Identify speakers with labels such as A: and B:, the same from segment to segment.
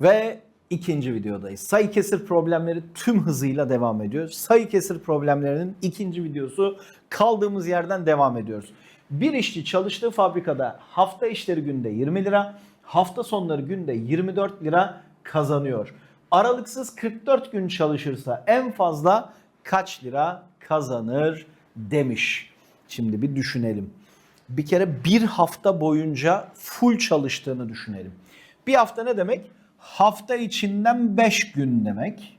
A: Ve ikinci videodayız. Sayı kesir problemleri tüm hızıyla devam ediyor. Sayı kesir problemlerinin ikinci videosu kaldığımız yerden devam ediyoruz. Bir işçi çalıştığı fabrikada hafta işleri günde 20 lira, hafta sonları günde 24 lira kazanıyor. Aralıksız 44 gün çalışırsa en fazla kaç lira kazanır demiş. Şimdi bir düşünelim. Bir kere bir hafta boyunca full çalıştığını düşünelim. Bir hafta ne demek? Hafta içinden 5 gün demek.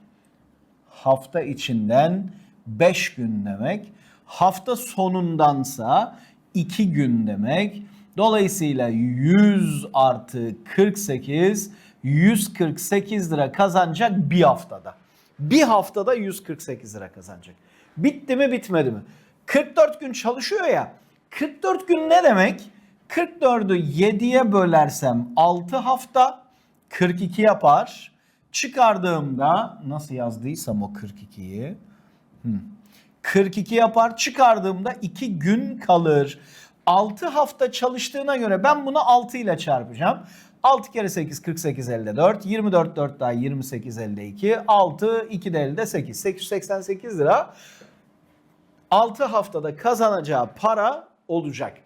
A: Hafta içinden 5 gün demek. Hafta sonundansa 2 gün demek. Dolayısıyla 100 artı 48 148 lira kazanacak bir haftada. Bir haftada 148 lira kazanacak. Bitti mi bitmedi mi? 44 gün çalışıyor ya. 44 gün ne demek? 44'ü 7'ye bölersem 6 hafta 42 yapar. Çıkardığımda nasıl yazdıysam o 42'yi 42 yapar. Çıkardığımda 2 gün kalır. 6 hafta çalıştığına göre ben bunu 6 ile çarpacağım. 6 kere 8 48 elde 4. 24 4 daha 28 elde 2. 6 2 de elde 8. 888 lira 6 haftada kazanacağı para olacak.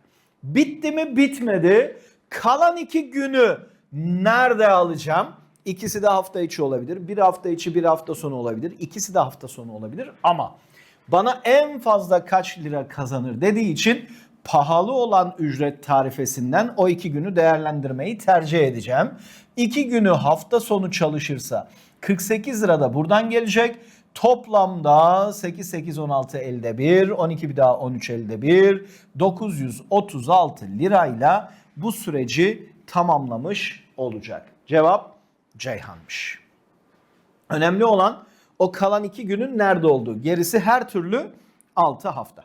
A: Bitti mi bitmedi. Kalan 2 günü nerede alacağım? İkisi de hafta içi olabilir. Bir hafta içi bir hafta sonu olabilir. İkisi de hafta sonu olabilir. Ama bana en fazla kaç lira kazanır dediği için pahalı olan ücret tarifesinden o iki günü değerlendirmeyi tercih edeceğim. İki günü hafta sonu çalışırsa 48 lira da buradan gelecek. Toplamda 8 8 16 elde 1, 12 bir daha 13 elde 1, 936 lirayla bu süreci tamamlamış olacak. Cevap Ceyhan'mış. Önemli olan o kalan iki günün nerede olduğu. Gerisi her türlü 6 hafta.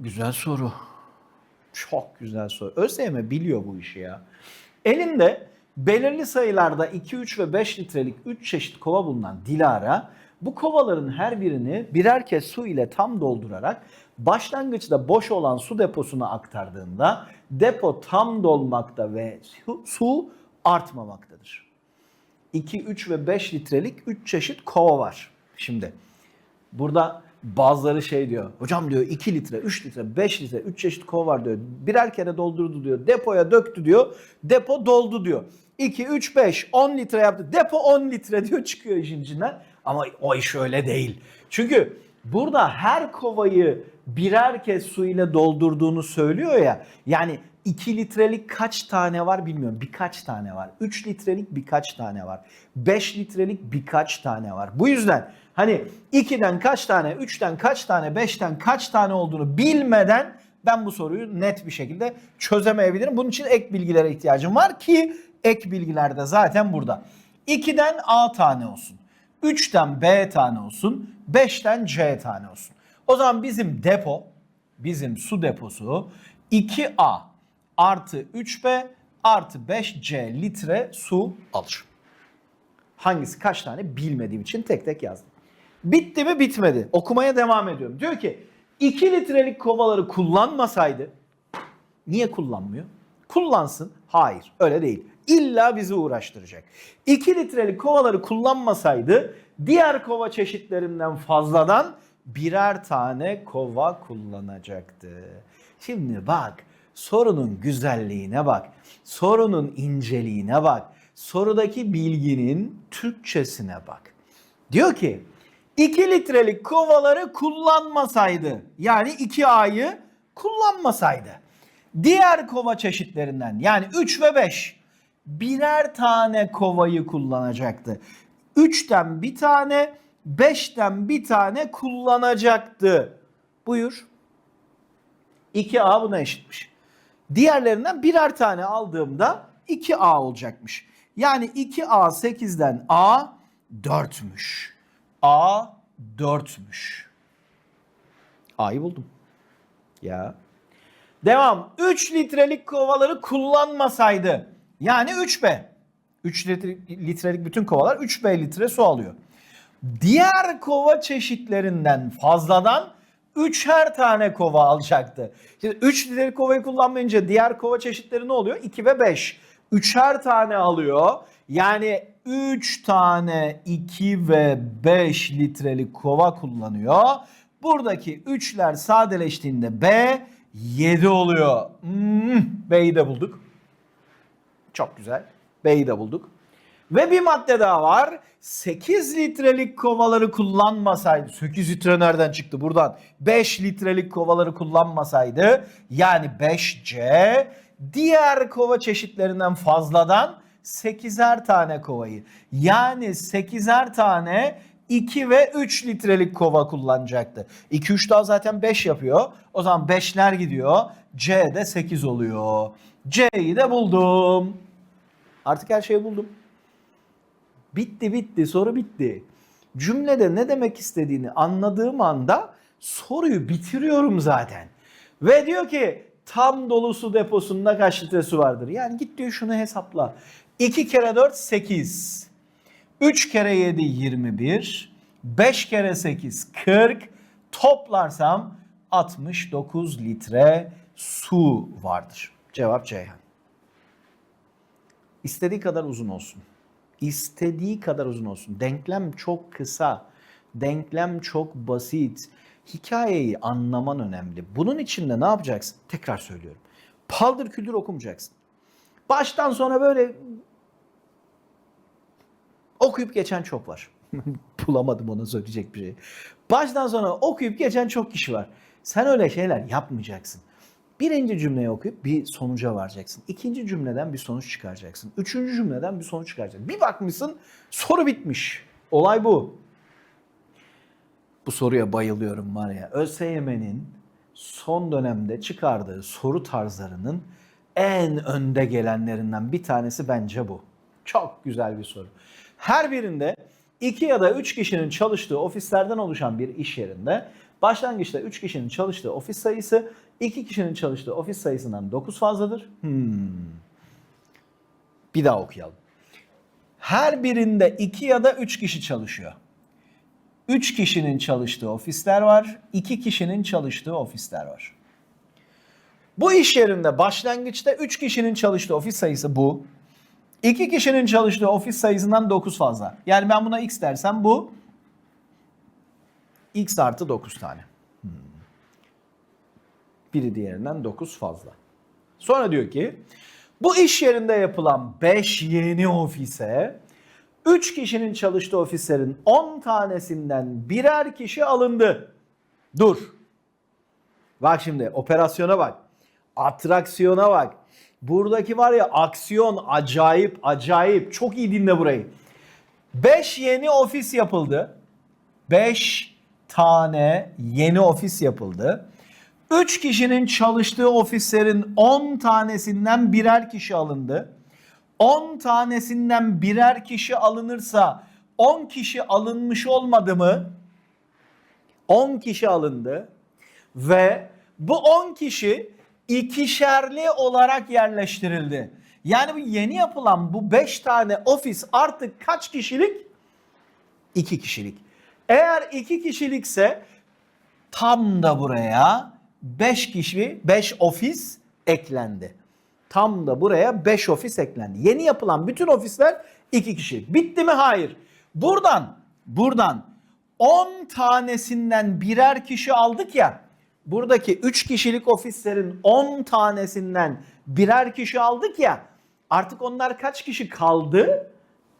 A: Güzel soru. Çok güzel soru. ÖSYM biliyor bu işi ya. Elinde belirli sayılarda 2, 3 ve 5 litrelik 3 çeşit kova bulunan Dilara bu kovaların her birini birer kez su ile tam doldurarak başlangıçta boş olan su deposuna aktardığında depo tam dolmakta ve su, artmamaktadır. 2, 3 ve 5 litrelik 3 çeşit kova var. Şimdi burada bazıları şey diyor. Hocam diyor 2 litre, 3 litre, 5 litre, 3 çeşit kova var diyor. Birer kere doldurdu diyor. Depoya döktü diyor. Depo doldu diyor. 2, 3, 5, 10 litre yaptı. Depo 10 litre diyor çıkıyor işin içinden. Ama o iş öyle değil. Çünkü burada her kovayı birer kez su ile doldurduğunu söylüyor ya. Yani 2 litrelik kaç tane var bilmiyorum. Birkaç tane var. 3 litrelik birkaç tane var. 5 litrelik birkaç tane var. Bu yüzden hani 2'den kaç tane, 3'ten kaç tane, 5'ten kaç tane olduğunu bilmeden ben bu soruyu net bir şekilde çözemeyebilirim. Bunun için ek bilgilere ihtiyacım var ki ek bilgiler de zaten burada. 2'den A tane olsun. 3'ten B tane olsun. 5'ten C tane olsun. O zaman bizim depo, bizim su deposu 2A artı 3B artı 5C litre su alır. Hangisi kaç tane bilmediğim için tek tek yazdım. Bitti mi bitmedi. Okumaya devam ediyorum. Diyor ki 2 litrelik kovaları kullanmasaydı niye kullanmıyor? Kullansın. Hayır öyle değil. İlla bizi uğraştıracak. 2 litrelik kovaları kullanmasaydı diğer kova çeşitlerinden fazladan birer tane kova kullanacaktı. Şimdi bak sorunun güzelliğine bak. Sorunun inceliğine bak. Sorudaki bilginin Türkçesine bak. Diyor ki 2 litrelik kovaları kullanmasaydı yani 2A'yı kullanmasaydı diğer kova çeşitlerinden yani 3 ve 5 birer tane kovayı kullanacaktı. 3'ten bir tane 5'ten bir tane kullanacaktı. Buyur. 2A buna eşitmiş. Diğerlerinden birer tane aldığımda 2A olacakmış. Yani 2A 8'den A 4'müş. A 4'müş. A'yı buldum. Ya. Devam. 3 litrelik kovaları kullanmasaydı. Yani 3B. 3 litrelik bütün kovalar 3B litre su alıyor. Diğer kova çeşitlerinden fazladan 3'er tane kova alacaktı. Şimdi 3 litrelik kovayı kullanmayınca diğer kova çeşitleri ne oluyor? 2 ve 5. üçer tane alıyor. Yani 3 tane 2 ve 5 litrelik kova kullanıyor. Buradaki 3'ler sadeleştiğinde B 7 oluyor. Hmm, B'yi de bulduk. Çok güzel. B'yi de bulduk. Ve bir madde daha var. 8 litrelik kovaları kullanmasaydı, 8 litre nereden çıktı buradan? 5 litrelik kovaları kullanmasaydı, yani 5C, diğer kova çeşitlerinden fazladan 8'er tane kovayı, yani 8'er tane 2 ve 3 litrelik kova kullanacaktı. 2 3 daha zaten 5 yapıyor. O zaman 5'ler gidiyor. C de 8 oluyor. C'yi de buldum. Artık her şeyi buldum. Bitti bitti soru bitti. Cümlede ne demek istediğini anladığım anda soruyu bitiriyorum zaten. Ve diyor ki tam dolu su deposunda kaç litre su vardır? Yani git diyor şunu hesapla. 2 kere 4 8. 3 kere 7 21. 5 kere 8 40. Toplarsam 69 litre su vardır. Cevap Ceyhan. İstediği kadar uzun olsun. İstediği kadar uzun olsun. Denklem çok kısa. Denklem çok basit. Hikayeyi anlaman önemli. Bunun için de ne yapacaksın? Tekrar söylüyorum. Paldır küldür okumayacaksın. Baştan sona böyle okuyup geçen çok var. Bulamadım ona söyleyecek bir şey. Baştan sona okuyup geçen çok kişi var. Sen öyle şeyler yapmayacaksın. Birinci cümleyi okuyup bir sonuca varacaksın. İkinci cümleden bir sonuç çıkaracaksın. Üçüncü cümleden bir sonuç çıkaracaksın. Bir bakmışsın soru bitmiş. Olay bu. Bu soruya bayılıyorum var ya. ÖSYM'nin son dönemde çıkardığı soru tarzlarının en önde gelenlerinden bir tanesi bence bu. Çok güzel bir soru. Her birinde iki ya da üç kişinin çalıştığı ofislerden oluşan bir iş yerinde başlangıçta üç kişinin çalıştığı ofis sayısı iki kişinin çalıştığı ofis sayısından 9 fazladır. Hmm. Bir daha okuyalım. Her birinde iki ya da üç kişi çalışıyor. 3 kişinin çalıştığı ofisler var, 2 kişinin çalıştığı ofisler var. Bu iş yerinde başlangıçta 3 kişinin çalıştığı ofis sayısı bu. 2 kişinin çalıştığı ofis sayısından 9 fazla. Yani ben buna x dersem bu x artı 9 tane. Biri diğerinden 9 fazla. Sonra diyor ki bu iş yerinde yapılan 5 yeni ofise 3 kişinin çalıştığı ofislerin 10 tanesinden birer kişi alındı. Dur. Bak şimdi operasyona bak. Atraksiyona bak. Buradaki var ya aksiyon acayip acayip. Çok iyi dinle burayı. 5 yeni ofis yapıldı. 5 tane yeni ofis yapıldı. 3 kişinin çalıştığı ofislerin 10 tanesinden birer kişi alındı. 10 tanesinden birer kişi alınırsa 10 kişi alınmış olmadı mı? 10 kişi alındı ve bu 10 kişi ikişerli olarak yerleştirildi. Yani bu yeni yapılan bu 5 tane ofis artık kaç kişilik? 2 kişilik. Eğer 2 kişilikse tam da buraya 5 kişi, 5 ofis eklendi. Tam da buraya 5 ofis eklendi. Yeni yapılan bütün ofisler 2 kişi. Bitti mi? Hayır. Buradan, buradan 10 tanesinden birer kişi aldık ya. Buradaki 3 kişilik ofislerin 10 tanesinden birer kişi aldık ya. Artık onlar kaç kişi kaldı?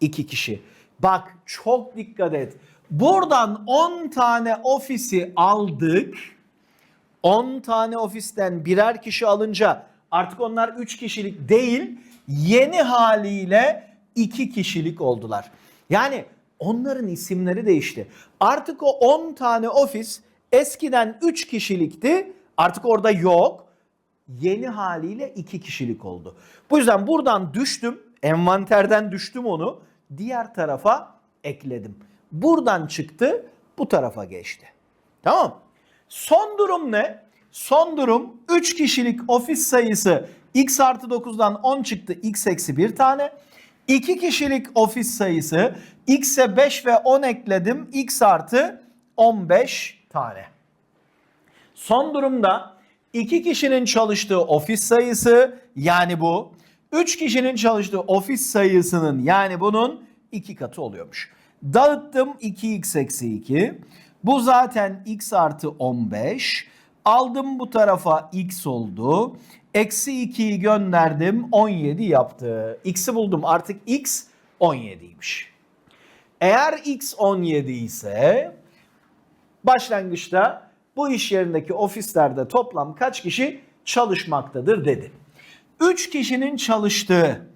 A: 2 kişi. Bak çok dikkat et. Buradan 10 tane ofisi aldık. 10 tane ofisten birer kişi alınca artık onlar 3 kişilik değil yeni haliyle 2 kişilik oldular. Yani onların isimleri değişti. Artık o 10 tane ofis eskiden 3 kişilikti artık orada yok. Yeni haliyle 2 kişilik oldu. Bu yüzden buradan düştüm envanterden düştüm onu diğer tarafa ekledim. Buradan çıktı bu tarafa geçti. Tamam Son durum ne? Son durum 3 kişilik ofis sayısı x artı 9'dan 10 çıktı x eksi 1 tane. 2 kişilik ofis sayısı x'e 5 ve 10 ekledim x artı 15 tane. Son durumda 2 kişinin çalıştığı ofis sayısı yani bu 3 kişinin çalıştığı ofis sayısının yani bunun 2 katı oluyormuş. Dağıttım 2x eksi 2. Bu zaten x artı 15. Aldım bu tarafa x oldu. Eksi 2'yi gönderdim 17 yaptı. X'i buldum artık x 17'ymiş. Eğer x 17 ise başlangıçta bu iş yerindeki ofislerde toplam kaç kişi çalışmaktadır dedi. 3 kişinin çalıştığı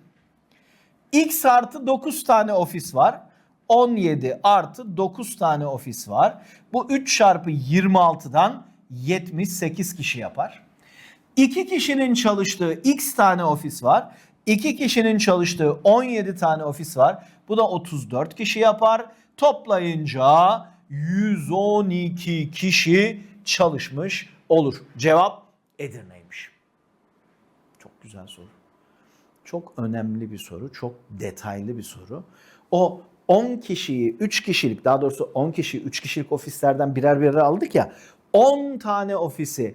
A: x artı 9 tane ofis var. 17 artı 9 tane ofis var. Bu 3 çarpı 26'dan 78 kişi yapar. 2 kişinin çalıştığı x tane ofis var. 2 kişinin çalıştığı 17 tane ofis var. Bu da 34 kişi yapar. Toplayınca 112 kişi çalışmış olur. Cevap Edirne'ymiş. Çok güzel soru. Çok önemli bir soru, çok detaylı bir soru. O 10 kişiyi 3 kişilik daha doğrusu 10 kişi 3 kişilik ofislerden birer birer aldık ya. 10 tane ofisi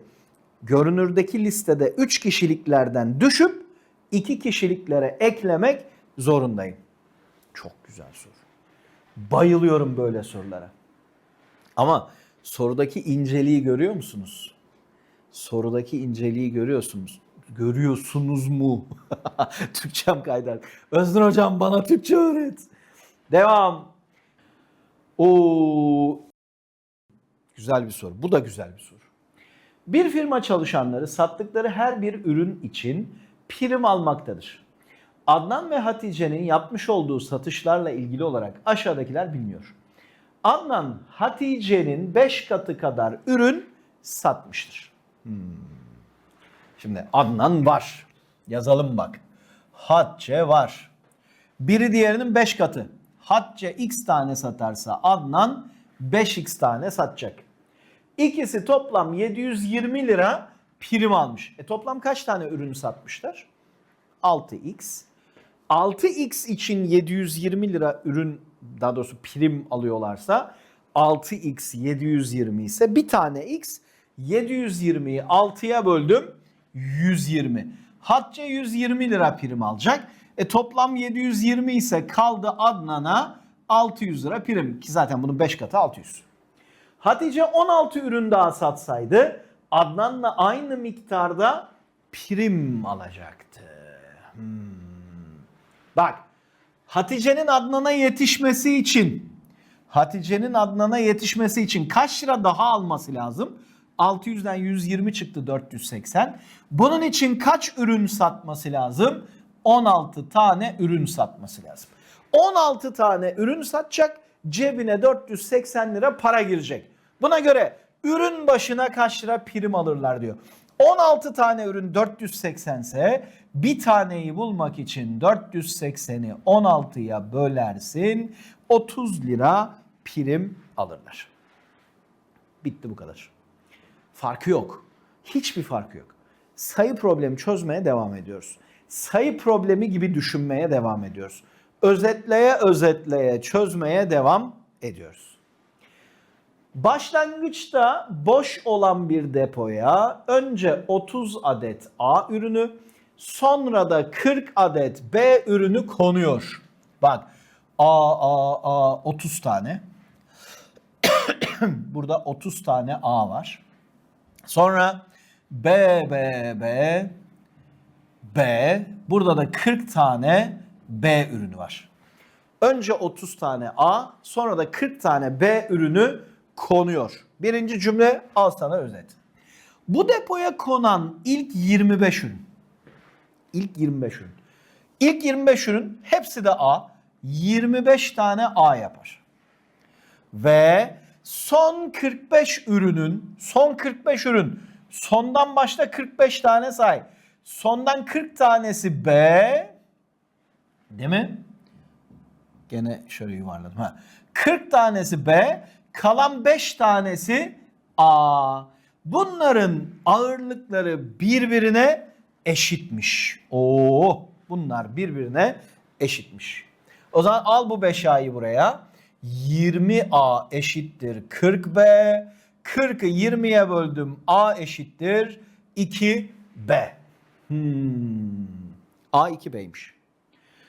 A: görünürdeki listede 3 kişiliklerden düşüp 2 kişiliklere eklemek zorundayım. Çok güzel soru. Bayılıyorum böyle sorulara. Ama sorudaki inceliği görüyor musunuz? Sorudaki inceliği görüyorsunuz. Görüyorsunuz mu? Türkçem kaydar. Özgür hocam bana Türkçe öğret. Devam. Oo. Güzel bir soru. Bu da güzel bir soru. Bir firma çalışanları sattıkları her bir ürün için prim almaktadır. Adnan ve Hatice'nin yapmış olduğu satışlarla ilgili olarak aşağıdakiler biliniyor. Adnan Hatice'nin 5 katı kadar ürün satmıştır. Hmm. Şimdi Adnan var. Yazalım bak. Hatice var. Biri diğerinin 5 katı. Hatice x tane satarsa Adnan 5x tane satacak. İkisi toplam 720 lira prim almış. E toplam kaç tane ürün satmışlar? 6x. 6x için 720 lira ürün daha doğrusu prim alıyorlarsa 6x 720 ise bir tane x 720'yi 6'ya böldüm 120. Hatice 120 lira prim alacak. E toplam 720 ise kaldı Adnan'a 600 lira prim ki zaten bunun 5 katı 600. Hatice 16 ürün daha satsaydı Adnan'la aynı miktarda prim alacaktı. Hmm. Bak Hatice'nin Adnan'a yetişmesi için Hatice'nin Adnan'a yetişmesi için kaç lira daha alması lazım? 600'den 120 çıktı 480. Bunun için kaç ürün satması lazım? 16 tane ürün satması lazım. 16 tane ürün satacak, cebine 480 lira para girecek. Buna göre ürün başına kaç lira prim alırlar diyor. 16 tane ürün 480 ise bir taneyi bulmak için 480'i 16'ya bölersin 30 lira prim alırlar. Bitti bu kadar. Farkı yok. Hiçbir farkı yok. Sayı problemi çözmeye devam ediyoruz. Sayı problemi gibi düşünmeye devam ediyoruz. Özetleye özetleye çözmeye devam ediyoruz. Başlangıçta boş olan bir depoya önce 30 adet A ürünü, sonra da 40 adet B ürünü konuyor. Bak A A A 30 tane. Burada 30 tane A var. Sonra B B B B burada da 40 tane B ürünü var. Önce 30 tane A, sonra da 40 tane B ürünü konuyor. Birinci cümle al sana özet. Bu depoya konan ilk 25 ürün. İlk 25 ürün. İlk 25 ürün hepsi de A. 25 tane A yapar. Ve son 45 ürünün, son 45 ürün, sondan başta 45 tane say. Sondan 40 tanesi B, değil mi? Gene şöyle yuvarladım. Ha. 40 tanesi B, kalan 5 tanesi A. Bunların ağırlıkları birbirine eşitmiş. Oo, bunlar birbirine eşitmiş. O zaman al bu 5A'yı buraya. 20A eşittir 40B. 40'ı 20'ye böldüm. A eşittir 2B. Hmm. A2B'ymiş.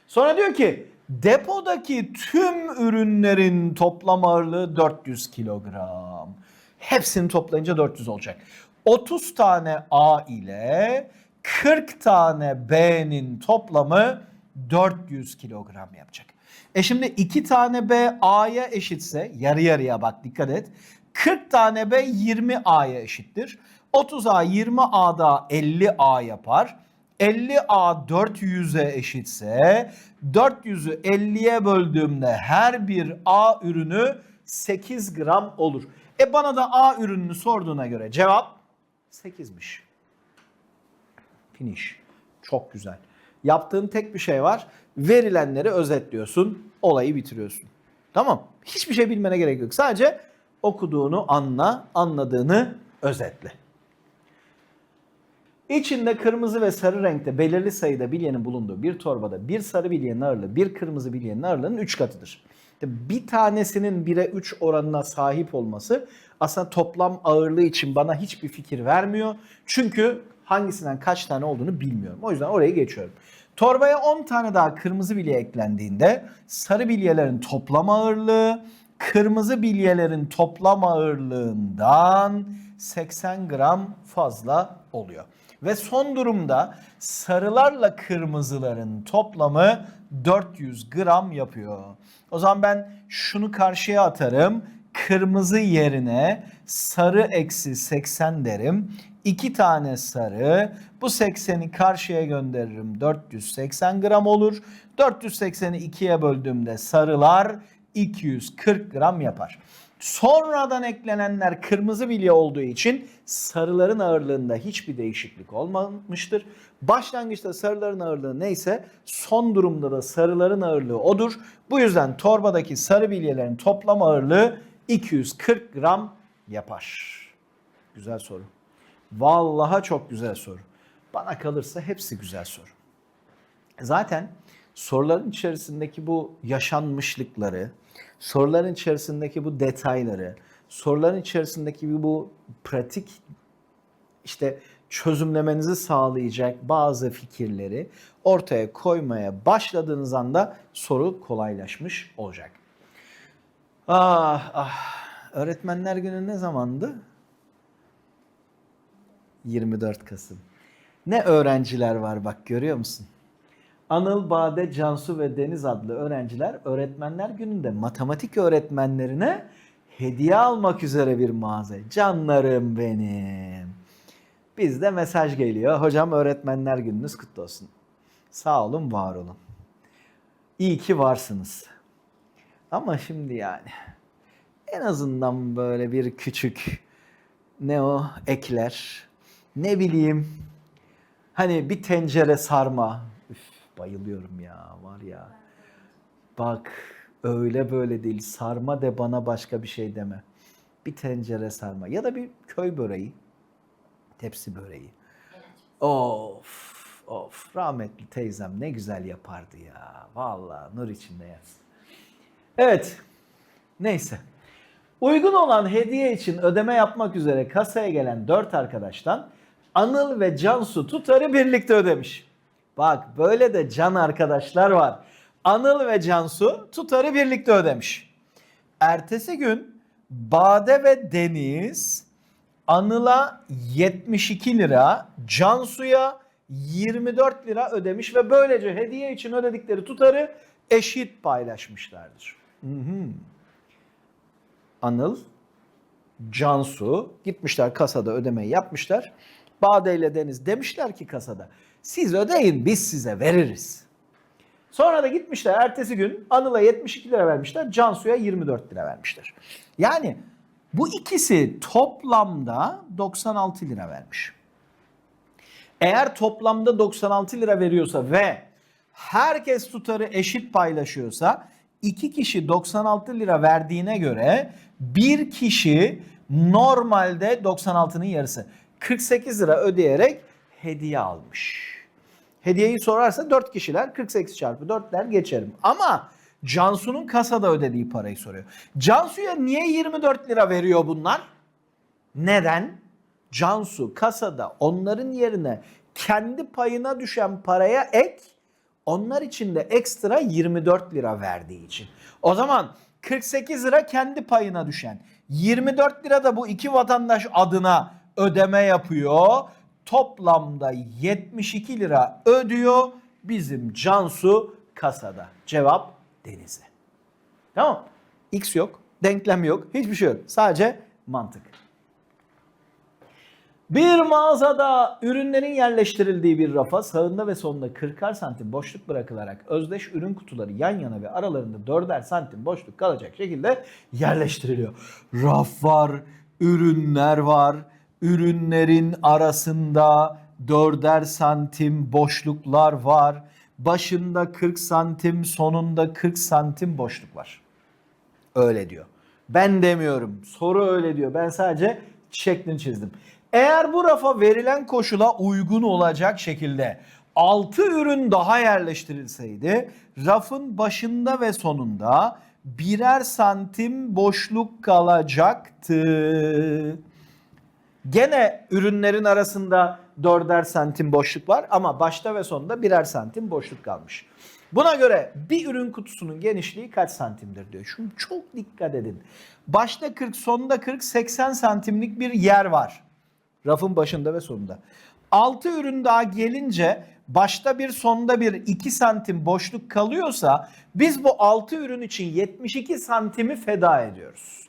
A: Sonra diyor ki depodaki tüm ürünlerin toplam ağırlığı 400 kilogram. Hepsini toplayınca 400 olacak. 30 tane A ile 40 tane B'nin toplamı 400 kilogram yapacak. E şimdi 2 tane B A'ya eşitse yarı yarıya bak dikkat et. 40 tane B 20 A'ya eşittir. 30A 20 A'da 50 A yapar. 50A 400'e eşitse 400'ü 50'ye böldüğümde her bir A ürünü 8 gram olur. E bana da A ürününü sorduğuna göre cevap 8'miş. Finish. Çok güzel. Yaptığın tek bir şey var. Verilenleri özetliyorsun. Olayı bitiriyorsun. Tamam. Hiçbir şey bilmene gerek yok. Sadece okuduğunu anla, anladığını özetle. İçinde kırmızı ve sarı renkte belirli sayıda bilyenin bulunduğu bir torbada bir sarı bilyenin ağırlığı bir kırmızı bilyenin ağırlığının 3 katıdır. Bir tanesinin 1'e 3 oranına sahip olması aslında toplam ağırlığı için bana hiçbir fikir vermiyor. Çünkü hangisinden kaç tane olduğunu bilmiyorum. O yüzden orayı geçiyorum. Torbaya 10 tane daha kırmızı bilye eklendiğinde sarı bilyelerin toplam ağırlığı kırmızı bilyelerin toplam ağırlığından 80 gram fazla oluyor. Ve son durumda sarılarla kırmızıların toplamı 400 gram yapıyor. O zaman ben şunu karşıya atarım. Kırmızı yerine sarı eksi 80 derim. 2 tane sarı. Bu 80'i karşıya gönderirim. 480 gram olur. 480'i 2'ye böldüğümde sarılar 240 gram yapar. Sonradan eklenenler kırmızı bilye olduğu için sarıların ağırlığında hiçbir değişiklik olmamıştır. Başlangıçta sarıların ağırlığı neyse son durumda da sarıların ağırlığı odur. Bu yüzden torbadaki sarı bilyelerin toplam ağırlığı 240 gram yapar. Güzel soru. Vallahi çok güzel soru. Bana kalırsa hepsi güzel soru. Zaten soruların içerisindeki bu yaşanmışlıkları, soruların içerisindeki bu detayları, soruların içerisindeki bu pratik işte çözümlemenizi sağlayacak bazı fikirleri ortaya koymaya başladığınız anda soru kolaylaşmış olacak. Ah ah. Öğretmenler günü ne zamandı? 24 Kasım. Ne öğrenciler var bak görüyor musun? Anıl, Bade, Cansu ve Deniz adlı öğrenciler öğretmenler gününde matematik öğretmenlerine hediye almak üzere bir mağaza. Canlarım benim. Bizde mesaj geliyor. Hocam öğretmenler gününüz kutlu olsun. Sağ olun, var olun. İyi ki varsınız. Ama şimdi yani en azından böyle bir küçük ne o ekler ne bileyim hani bir tencere sarma bayılıyorum ya var ya. Bak öyle böyle değil. Sarma de bana başka bir şey deme. Bir tencere sarma ya da bir köy böreği tepsi böreği. Of of. Rahmetli teyzem ne güzel yapardı ya. Vallahi nur içinde yatsın. Evet neyse. Uygun olan hediye için ödeme yapmak üzere kasaya gelen 4 arkadaştan Anıl ve Cansu tutarı birlikte ödemiş. Bak böyle de can arkadaşlar var. Anıl ve Cansu tutarı birlikte ödemiş. Ertesi gün Bade ve Deniz Anıl'a 72 lira, Cansu'ya 24 lira ödemiş ve böylece hediye için ödedikleri tutarı eşit paylaşmışlardır. Hı. Anıl, Cansu gitmişler kasada ödemeyi yapmışlar. Bade ile Deniz demişler ki kasada siz ödeyin biz size veririz. Sonra da gitmişler ertesi gün Anıl'a 72 lira vermişler, Cansu'ya 24 lira vermişler. Yani bu ikisi toplamda 96 lira vermiş. Eğer toplamda 96 lira veriyorsa ve herkes tutarı eşit paylaşıyorsa iki kişi 96 lira verdiğine göre bir kişi normalde 96'nın yarısı 48 lira ödeyerek hediye almış. Hediyeyi sorarsa 4 kişiler 48 çarpı 4'ler geçerim. Ama Cansu'nun kasada ödediği parayı soruyor. Cansu'ya niye 24 lira veriyor bunlar? Neden? Cansu kasada onların yerine kendi payına düşen paraya ek Onlar için de ekstra 24 lira verdiği için. O zaman 48 lira kendi payına düşen. 24 lira da bu iki vatandaş adına ödeme yapıyor. Toplamda 72 lira ödüyor bizim Cansu kasada. Cevap Denizli. Tamam. X yok, denklem yok, hiçbir şey yok. Sadece mantık. Bir mağazada ürünlerin yerleştirildiği bir rafa sağında ve solunda 40'ar santim boşluk bırakılarak özdeş ürün kutuları yan yana ve aralarında 4'er santim boşluk kalacak şekilde yerleştiriliyor. Raf var, ürünler var, ürünlerin arasında 4'er santim boşluklar var. Başında 40 santim, sonunda 40 santim boşluk var. Öyle diyor. Ben demiyorum. Soru öyle diyor. Ben sadece şeklini çizdim. Eğer bu rafa verilen koşula uygun olacak şekilde 6 ürün daha yerleştirilseydi rafın başında ve sonunda birer santim boşluk kalacaktı. Gene ürünlerin arasında dörder santim boşluk var ama başta ve sonunda birer santim boşluk kalmış. Buna göre bir ürün kutusunun genişliği kaç santimdir diyor. Şimdi çok dikkat edin. Başta 40, sonunda 40, 80 santimlik bir yer var. Rafın başında ve sonunda. 6 ürün daha gelince başta bir sonda bir 2 santim boşluk kalıyorsa biz bu 6 ürün için 72 santimi feda ediyoruz.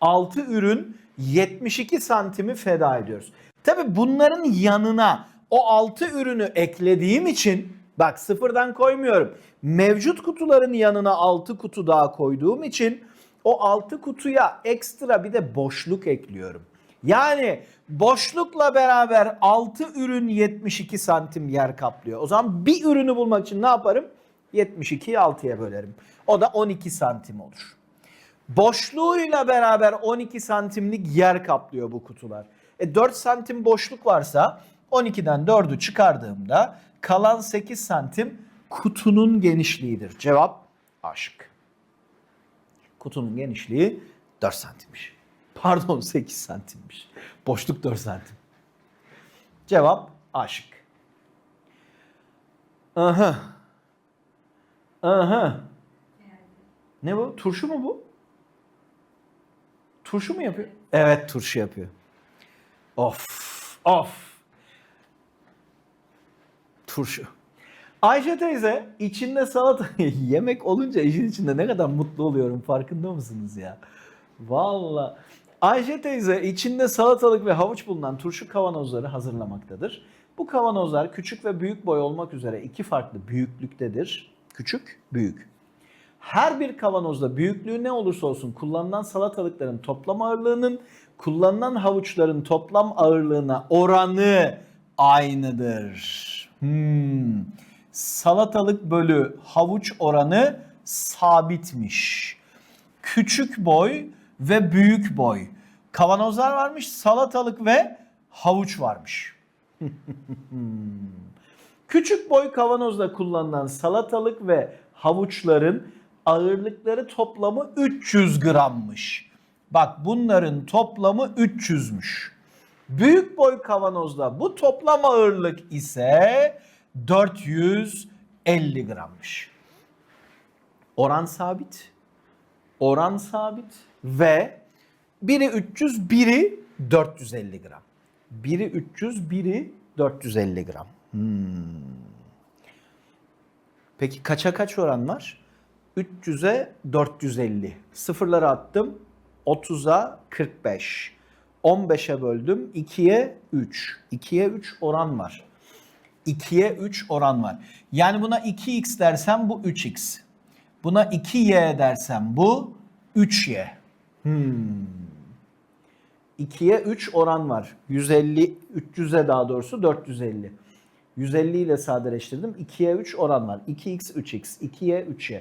A: 6 ürün 72 santimi feda ediyoruz. Tabi bunların yanına o 6 ürünü eklediğim için bak sıfırdan koymuyorum. Mevcut kutuların yanına 6 kutu daha koyduğum için o 6 kutuya ekstra bir de boşluk ekliyorum. Yani boşlukla beraber 6 ürün 72 santim yer kaplıyor. O zaman bir ürünü bulmak için ne yaparım? 72'yi 6'ya bölerim. O da 12 santim olur. Boşluğuyla beraber 12 santimlik yer kaplıyor bu kutular. E 4 santim boşluk varsa 12'den 4'ü çıkardığımda kalan 8 santim kutunun genişliğidir. Cevap A şıkkı. Kutunun genişliği 4 santimmiş. Pardon 8 santimmiş. Boşluk 4 santim. Cevap A şıkkı. Aha. Aha. Ne bu? Turşu mu bu? Turşu mu yapıyor? Evet turşu yapıyor. Of. Of. Turşu. Ayşe teyze içinde salata yemek olunca işin içinde ne kadar mutlu oluyorum farkında mısınız ya? Valla. Ayşe teyze içinde salatalık ve havuç bulunan turşu kavanozları hazırlamaktadır. Bu kavanozlar küçük ve büyük boy olmak üzere iki farklı büyüklüktedir. Küçük, büyük. Her bir kavanozda büyüklüğü ne olursa olsun kullanılan salatalıkların toplam ağırlığının kullanılan havuçların toplam ağırlığına oranı aynıdır. Hmm. Salatalık bölü havuç oranı sabitmiş. Küçük boy ve büyük boy. Kavanozlar varmış, salatalık ve havuç varmış. Küçük boy kavanozda kullanılan salatalık ve havuçların ağırlıkları toplamı 300 grammış. Bak bunların toplamı 300'müş. Büyük boy kavanozda bu toplam ağırlık ise 450 grammış. Oran sabit. Oran sabit ve biri 300, biri 450 gram. Biri 300, biri 450 gram. Hmm. Peki kaça kaç oran var? 300'e 450. Sıfırları attım. 30'a 45. 15'e böldüm. 2'ye 3. 2'ye 3 oran var. 2'ye 3 oran var. Yani buna 2x dersem bu 3x. Buna 2y dersem bu 3y. Hmm. 2'ye 3 oran var. 150, 300'e daha doğrusu 450. 150 ile sadeleştirdim. 2'ye 3 oran var. 2x, 3x, 2'ye 3y.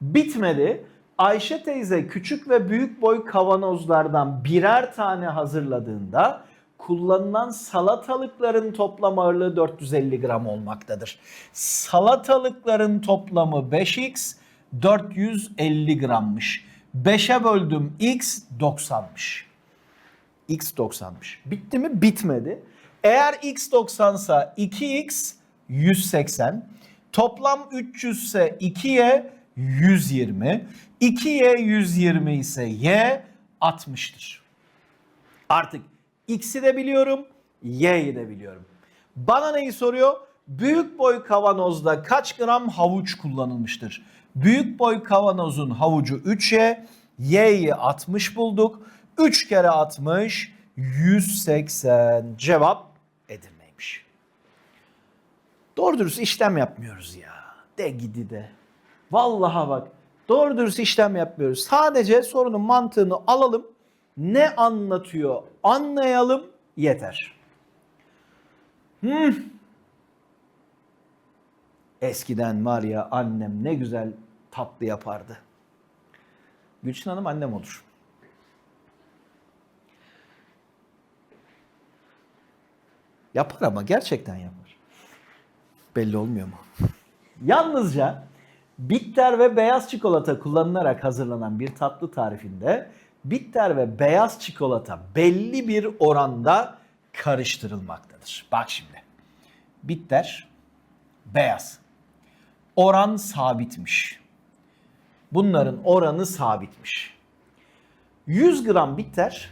A: Bitmedi. Ayşe teyze küçük ve büyük boy kavanozlardan birer tane hazırladığında kullanılan salatalıkların toplam ağırlığı 450 gram olmaktadır. Salatalıkların toplamı 5x 450 grammış. 5'e böldüm x 90'mış. x 90'mış. Bitti mi? Bitmedi. Eğer x 90 sa 2x 180. Toplam 300 ise 2y 120. 2y 120 ise y 60'tır. Artık x'i de biliyorum, y'yi de biliyorum. Bana neyi soruyor? Büyük boy kavanozda kaç gram havuç kullanılmıştır? Büyük boy kavanozun havucu 3y, y'yi 60 bulduk. 3 kere 60, 180. Cevap Edirne'ymiş. Doğru dürüst işlem yapmıyoruz ya. De gidi de. Vallahi bak doğru dürüst işlem yapmıyoruz. Sadece sorunun mantığını alalım. Ne anlatıyor anlayalım yeter. Hmm. Eskiden var ya annem ne güzel tatlı yapardı. Gülçin Hanım annem olur. Yapar ama gerçekten yapar. Belli olmuyor mu? Yalnızca bitter ve beyaz çikolata kullanılarak hazırlanan bir tatlı tarifinde bitter ve beyaz çikolata belli bir oranda karıştırılmaktadır. Bak şimdi. Bitter, beyaz. Oran sabitmiş. Bunların oranı sabitmiş. 100 gram bitter,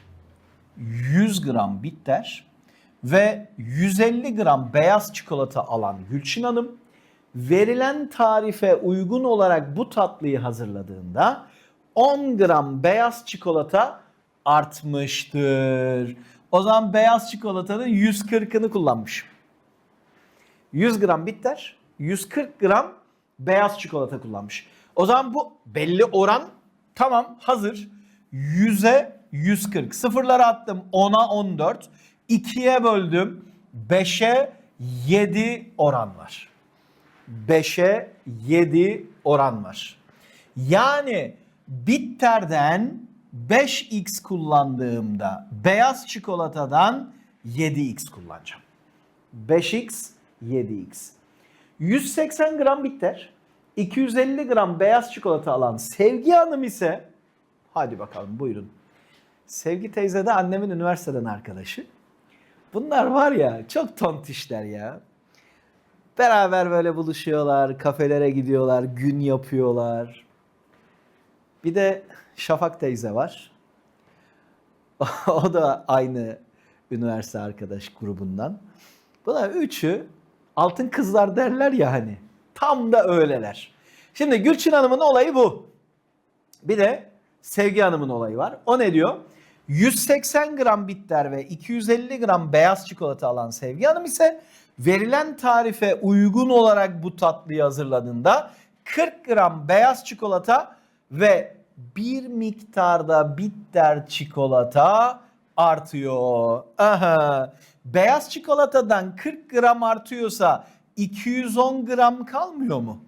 A: 100 gram bitter ve 150 gram beyaz çikolata alan Gülçin Hanım verilen tarife uygun olarak bu tatlıyı hazırladığında 10 gram beyaz çikolata artmıştır. O zaman beyaz çikolatanın 140'ını kullanmış. 100 gram bitter, 140 gram beyaz çikolata kullanmış. O zaman bu belli oran tamam hazır. 100'e 140. Sıfırları attım 10'a 14. 2'ye böldüm. 5'e 7 oran var. 5'e 7 oran var. Yani bitterden 5x kullandığımda beyaz çikolatadan 7x kullanacağım. 5x 7x. 180 gram bitter, 250 gram beyaz çikolata alan Sevgi Hanım ise hadi bakalım buyurun. Sevgi teyze de annemin üniversiteden arkadaşı. Bunlar var ya çok tontişler ya. Beraber böyle buluşuyorlar, kafelere gidiyorlar, gün yapıyorlar. Bir de Şafak teyze var. o da aynı üniversite arkadaş grubundan. Bunlar üçü altın kızlar derler ya hani. Tam da öyleler. Şimdi Gülçin Hanım'ın olayı bu. Bir de Sevgi Hanım'ın olayı var. O ne diyor? 180 gram bitter ve 250 gram beyaz çikolata alan Sevgi Hanım ise verilen tarife uygun olarak bu tatlıyı hazırladığında 40 gram beyaz çikolata ve bir miktarda bitter çikolata artıyor. Aha. Beyaz çikolatadan 40 gram artıyorsa 210 gram kalmıyor mu?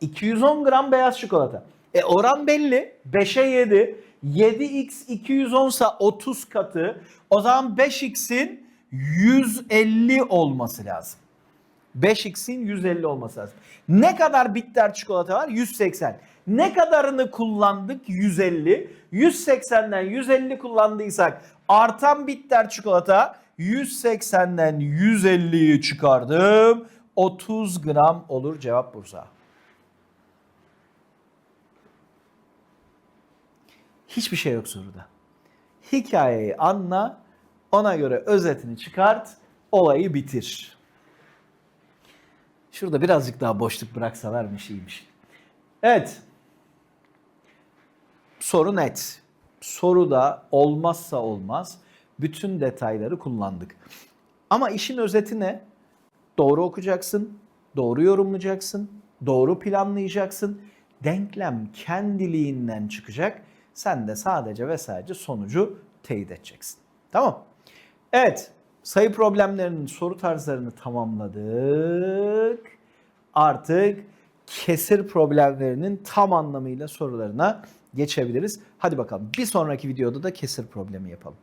A: 210 gram beyaz çikolata. E oran belli. 5'e 7. 7x 210 sa 30 katı. O zaman 5x'in 150 olması lazım. 5x'in 150 olması lazım. Ne kadar bitter çikolata var? 180. Ne kadarını kullandık? 150. 180'den 150 kullandıysak artan bitter çikolata 180'den 150'yi çıkardım. 30 gram olur cevap Bursa. Hiçbir şey yok soruda. Hikayeyi anla, ona göre özetini çıkart, olayı bitir. Şurada birazcık daha boşluk bıraksalarmış iyiymiş. Evet. Soru net. Soruda olmazsa olmaz bütün detayları kullandık. Ama işin özeti ne? Doğru okuyacaksın, doğru yorumlayacaksın, doğru planlayacaksın. Denklem kendiliğinden çıkacak. Sen de sadece ve sadece sonucu teyit edeceksin. Tamam. Evet. Sayı problemlerinin soru tarzlarını tamamladık. Artık kesir problemlerinin tam anlamıyla sorularına geçebiliriz. Hadi bakalım bir sonraki videoda da kesir problemi yapalım.